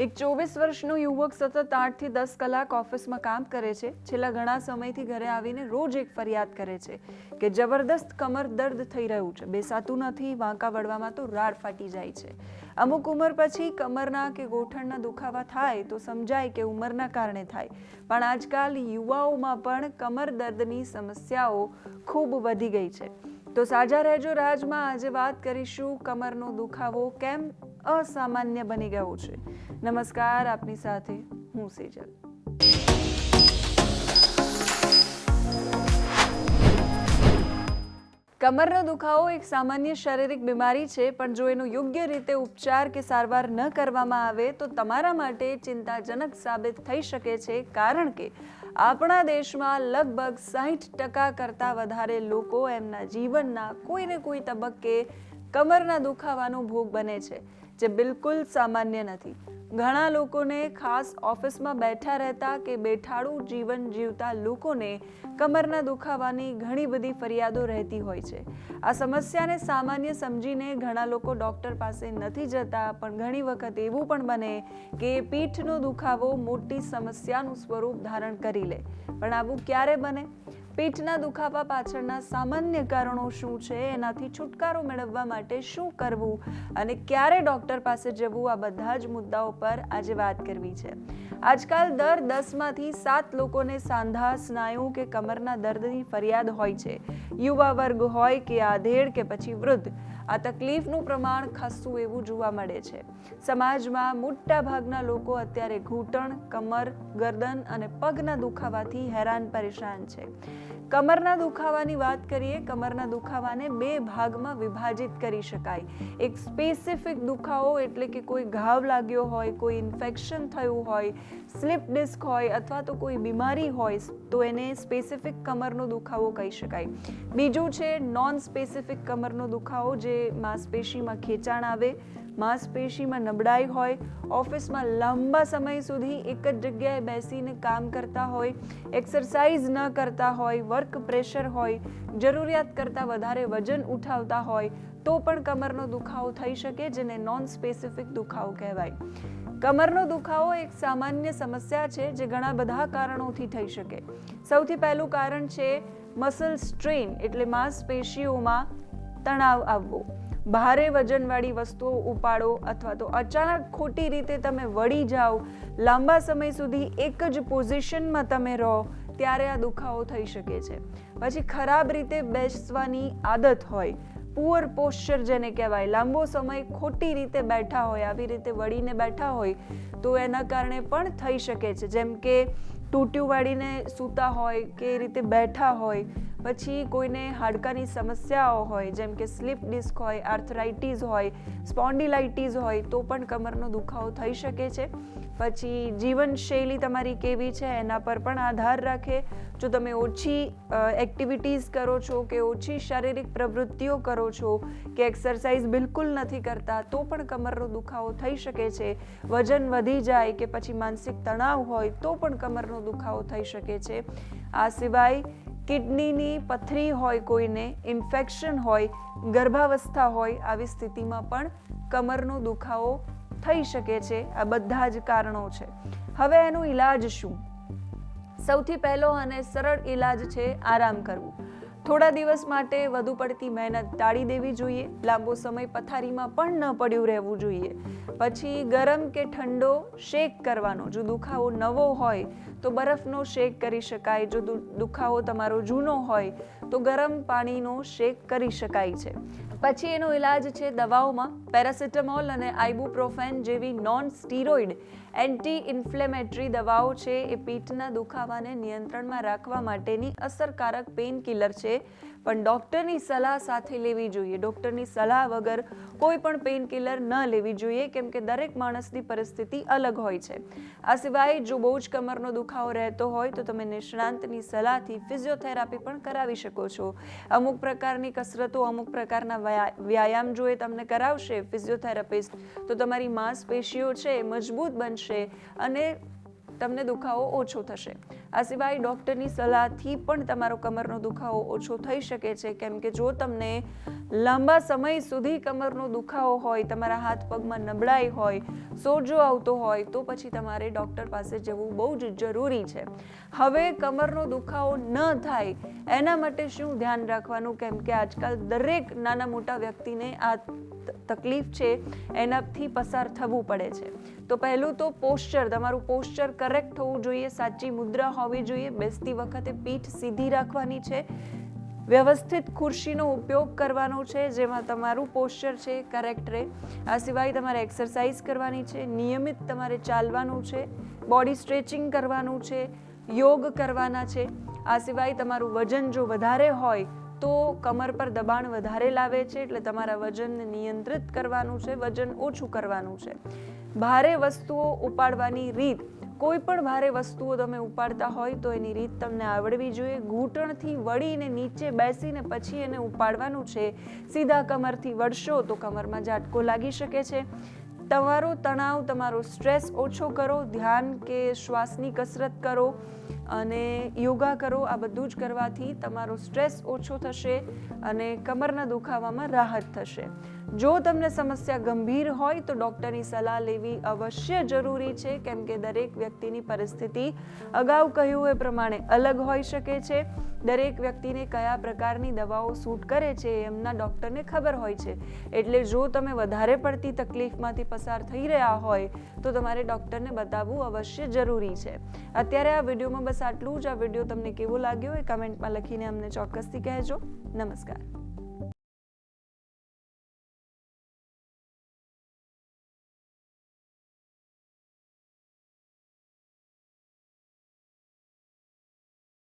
એક ચોવીસ વર્ષનો યુવક સતત આઠથી દસ કલાક ઓફિસમાં કામ કરે છે. છેલ્લા ઘણા સમયથી ઘરે આવીને રોજ એક ફરિયાદ કરે છે કે જબરદસ્ત કમર દર્દ થઈ રહ્યું છે. બેસાતું નથી, વાંકા વળવામાં તો રાડ ફાટી જાય છે. અમુક ઉંમર પછી કમરના કે ગોઠણના દુખાવા થાય તો સમજાય કે ઉંમરના કારણે થાય. પણ આજકાલ યુવાઓમાં પણ કમર દર્દની સમસ્યાઓ ખૂબ વધી ગઈ છે. તો સાજા રહેજો રાજમાં. આજે વાત કરીશું કમરનો દુખાવો કેમ અસામાન્ય બની ગયું છે. નમસ્કાર, આપની સાથે હું સેજલ. કમરનો દુખાવો એક સામાન્ય શારીરિક બીમારી છે, પણ જો એનો યોગ્ય રીતે ઉપચાર કે સારવાર ન કરવામાં આવે, તો તમારા માટે ચિંતાજનક સાબિત થઈ શકે છે, કારણ કે આપણા દેશમાં લગભગ સાહીઠ ટકા કરતાં વધારે લોકો એમના જીવનના કોઈને કોઈ તબક્કે કમરના દુખાવાનો ભોગ બને છે. જે બિલકુલ સામાન્ય નથી. ઘણા લોકોને ખાસ ઓફિસમાં બેઠા રહેતા કે બેઠાડું જીવન જીવતા લોકોને કમરના દુખાવાની ઘણી બધી ફરિયાદો રહેતી હોય છે. આ સમસ્યાને સામાન્ય સમજીને ઘણા લોકો ડૉક્ટર પાસે નથી જતા, પણ ઘણી વખત એવું પણ બને કે પીઠનો દુખાવો મોટી સમસ્યાનું સ્વરૂપ ધારણ કરી લે. પણ આવું ક્યારે બને? પીઠના દુખાવા પાછળના સામાન્ય કારણો શું છે? એનાથી છુટકારો મેળવવા માટે શું કરવું? અને ક્યારે ડૉક્ટર પાસે જવું? આ બધા જ મુદ્દાઓ પર આજે વાત કરવી છે. આજકાલ દર દસમાંથી સાત લોકોને સાંધા, સ્નાયુ કે કમરના દર્દની ફરિયાદ હોય છે. યુવા વર્ગ હોય કે આધેડ કે પછી વૃદ્ધ. આ તકલીફનું પ્રમાણ ખસતું એવું જોવા મળે છે. સમાજમાં મોટા ભાગના લોકો અત્યારે ઘૂંટણ, કમર, ગરદન અને પગના દુખાવાથી હેરાન પરેશાન છે. કમરના દુખાવાની વાત કરીએ, કમરના દુખાવાને બે ભાગમાં વિભાજિત કરી શકાય. એક સ્પેસિફિક દુખાવો એટલે કે કોઈ ઘાવ લાગ્યો હોય, કોઈ ઇન્ફેક્શન થયું હોય સ્લીપ ડિસ્ક હોય અથવા તો કોઈ બીમારી હોય, તો એને સ્પેસિફિક કમરનો દુખાવો કહી શકાય. બીજું છે નોન સ્પેસિફિક કમરનો દુખાવો જે માંસપેશીમાં ખેંચાણ આવે, માંસપેશીમાં નબળાઈ હોય, ઓફિસમાં લાંબા સમય સુધી એક જ જગ્યાએ બેસીને કામ કરતા હોય એક્સરસાઇઝ ન કરતા હોય વર્ક પ્રેશર હોય, જરૂરિયાત કરતાં વધારે વજન ઉઠાવતા હોય, તો પણ કમરનો દુખાવો થઈ શકે જેને નોન સ્પેસિફિક દુખાવો કહેવાય. કમરનો દુખાવો એક સામાન્ય સમસ્યા છે જે ઘણા બધા કારણોથી થઈ શકે. સૌથી પહેલું કારણ છે મસલ સ્ટ્રેન એટલે માંસપેશીઓમાં તણાવ આવવો. ભારે વજનવાળી વસ્તુઓ ઉપાડો અથવા તો અચાનક ખોટી રીતે તમે વળી જાઓ, લાંબા સમય સુધી એક જ પોઝિશનમાં તમે રહો ત્યારે આ દુખાવો થઈ શકે છે. પછી ખરાબ રીતે બેસવાની આદત હોય પુઅર પોસ્ચર જેને કહેવાય, લાંબો સમય ખોટી રીતે બેઠા હોય, આવી રીતે વળીને બેઠા હોય, તો એના કારણે પણ થઈ શકે છે. જેમ કે ટૂટ્યું વાળીને સૂતા હોય કે એ રીતે બેઠા હોય, પછી કોઈને હાડકાની સમસ્યાઓ હોય, જેમ કે સ્લીપ ડિસ્ક હોય, આર્થરાઇટીસ હોય, સ્પોન્ડિલાઇટીસ હોય, તો પણ કમરનો દુખાવો થઈ શકે છે. પછી જીવનશૈલી તમારી કેવી છે, એના પર પણ આધાર રાખે. જો તમે ઓછી એક્ટિવિટીઝ કરો છો કે ઓછી શારીરિક પ્રવૃત્તિઓ કરો છો કે એક્સરસાઇઝ બિલકુલ નથી કરતા, તો પણ કમરનો દુખાવો થઈ શકે છે. વજન વધી જાય કે પછી માનસિક તણાવ હોય, તો પણ કમરનો દુખાવો થઈ શકે છે. આ સિવાય કિડનીની પથરી હોય કોઈને, ઇન્ફેક્શન હોય, ગર્ભાવસ્થા હોય, આવી સ્થિતિમાં પણ કમરનો દુખાવો થઈ શકે છે. આ બધા જ કારણો છે. હવે એનો ઈલાજ શું? સૌથી પહેલો અને સરળ ઈલાજ છે આરામ કરવું. થોડા દિવસ માટે વધુ પડતી મહેનત ટાળી દેવી જોઈએ. લાંબો સમય પથારીમાં પણ ન પડ્યું રહેવું જોઈએ. પછી ગરમ કે ઠંડો શેક કરવાનો. જો દુખાવો નવો હોય, તો બરફનો શેક કરી શકાય. જો દુખાવો તમારો જૂનો હોય, તો ગરમ પાણીનો શેક કરી શકાય છે. પછી એનો ઈલાજ છે દવાઓમાં પેરાસિટામોલ અને આઇબુપ્રોફેન જેવી નોન સ્ટીરોઇડ એન્ટી ઇન્ફ્લેમેટરી દવાઓ છે એ પીઠના દુખાવાને નિયંત્રણમાં રાખવા માટેની અસરકારક પેઇન કિલર છે. પણ ડૉક્ટરની સલાહ સાથે લેવી જોઈએ. ડૉક્ટરની સલાહ વગર કોઈ પણ પેઇન કિલર ન લેવી જોઈએ, કેમ કે દરેક માણસની પરિસ્થિતિ અલગ હોય છે. આ સિવાય જો બહુ જ કમરનો દુખાવો રહેતો હોય, તો તમે નિષ્ણાંતની સલાહથી ફિઝિયોથેરાપી પણ કરાવી શકો છો. અમુક પ્રકારની કસરતો, અમુક પ્રકારના વ્યાયામ જો એ તમને કરાવશે ફિઝિયોથેરાપિસ્ટ. તો તમારી માંસપેશીઓ છે એ મજબૂત બનશે અને તમને દુખાવો ઓછો થશે. આ સિવાય ડૉક્ટરની સલાહથી પણ તમારો કમરનો દુખાવો ઓછો થઈ શકે છે. કેમ કે જો તમને લાંબા સમય સુધી કમરનો દુખાવો હોય, તમારા હાથ પગમાં નબળાઈ હોય, સોજો આવતો હોય, તો પછી તમારે ડૉક્ટર પાસે જવું બહુ જ જરૂરી છે. હવે કમરનો દુખાવો ન થાય, એના માટે શું ધ્યાન રાખવાનું? કેમ કે આજકાલ દરેક નાના મોટા વ્યક્તિને આ તકલીફ છે, એનાથી પસાર થવું પડે છે. તો પહેલું તો પોસ્ચર તમારું પોસ્ચર કરેક્ટ હોવું જોઈએ, સાચી મુદ્રા હોવી જોઈએ, બેસતી વખતે પીઠ સીધી રાખવાની છે. વ્યવસ્થિત ખુરશીનો ઉપયોગ કરવાનો છે, જેમાં તમારું પોસ્ચર છે કરેક્ટ રહે. આ સિવાય તમારે એક્સરસાઇઝ કરવાની છે, નિયમિત તમારે ચાલવાનું છે બોડી સ્ટ્રેચિંગ કરવાનું છે, યોગ કરવાના છે. આ સિવાય તમારું વજન જો વધારે હોય તો કમર પર દબાણ વધારે લાવે છે એટલે તમારા વજનને નિયંત્રિત કરવાનું છે, વજન ઓછું કરવાનું છે. ભારે વસ્તુઓ ઉપાડવાની રીત, કોઈ પણ ભારે વસ્તુઓ તમે ઉપાડતા હોય તો એની રીત તમને આવડવી જોઈએ. ઘૂંટણથી વળીને નીચે બેસીને પછી એને ઉપાડવાનું છે. સીધા કમરથી વળશો તો કમરમાં ઝાટકો લાગી શકે છે. તમારો તણાવ, તમારો સ્ટ્રેસ ઓછો કરો. ધ્યાન કે શ્વાસની કસરત કરો. અને યોગા કરો, આ બધું જ કરવાથી તમારો સ્ટ્રેસ ઓછો થશે અને કમરના દુખાવામાં રાહત થશે. જો તમને સમસ્યા ગંભીર હોય તો ડૉક્ટરની સલાહ લેવી અવશ્ય જરૂરી છે, કેમ કે દરેક વ્યક્તિની પરિસ્થિતિ અગાઉ કહ્યું એ પ્રમાણે અલગ હોઈ શકે છે. દરેક વ્યક્તિને કયા પ્રકારની દવાઓ સૂટ કરે છે એમના ડૉક્ટરને ખબર હોય છે. એટલે જો તમે વધારે પડતી તકલીફમાંથી પસાર થઈ રહ્યા હોય તો તમારે ડૉક્ટરને બતાવવું અવશ્ય જરૂરી છે. અત્યારે આ વિડીયોમાં બસ આટલું જ. આ વીડિયો તમને કેવો લાગ્યો એ કમેન્ટમાં લખીને અમને ચોક્કસથી કહેજો. નમસ્કાર.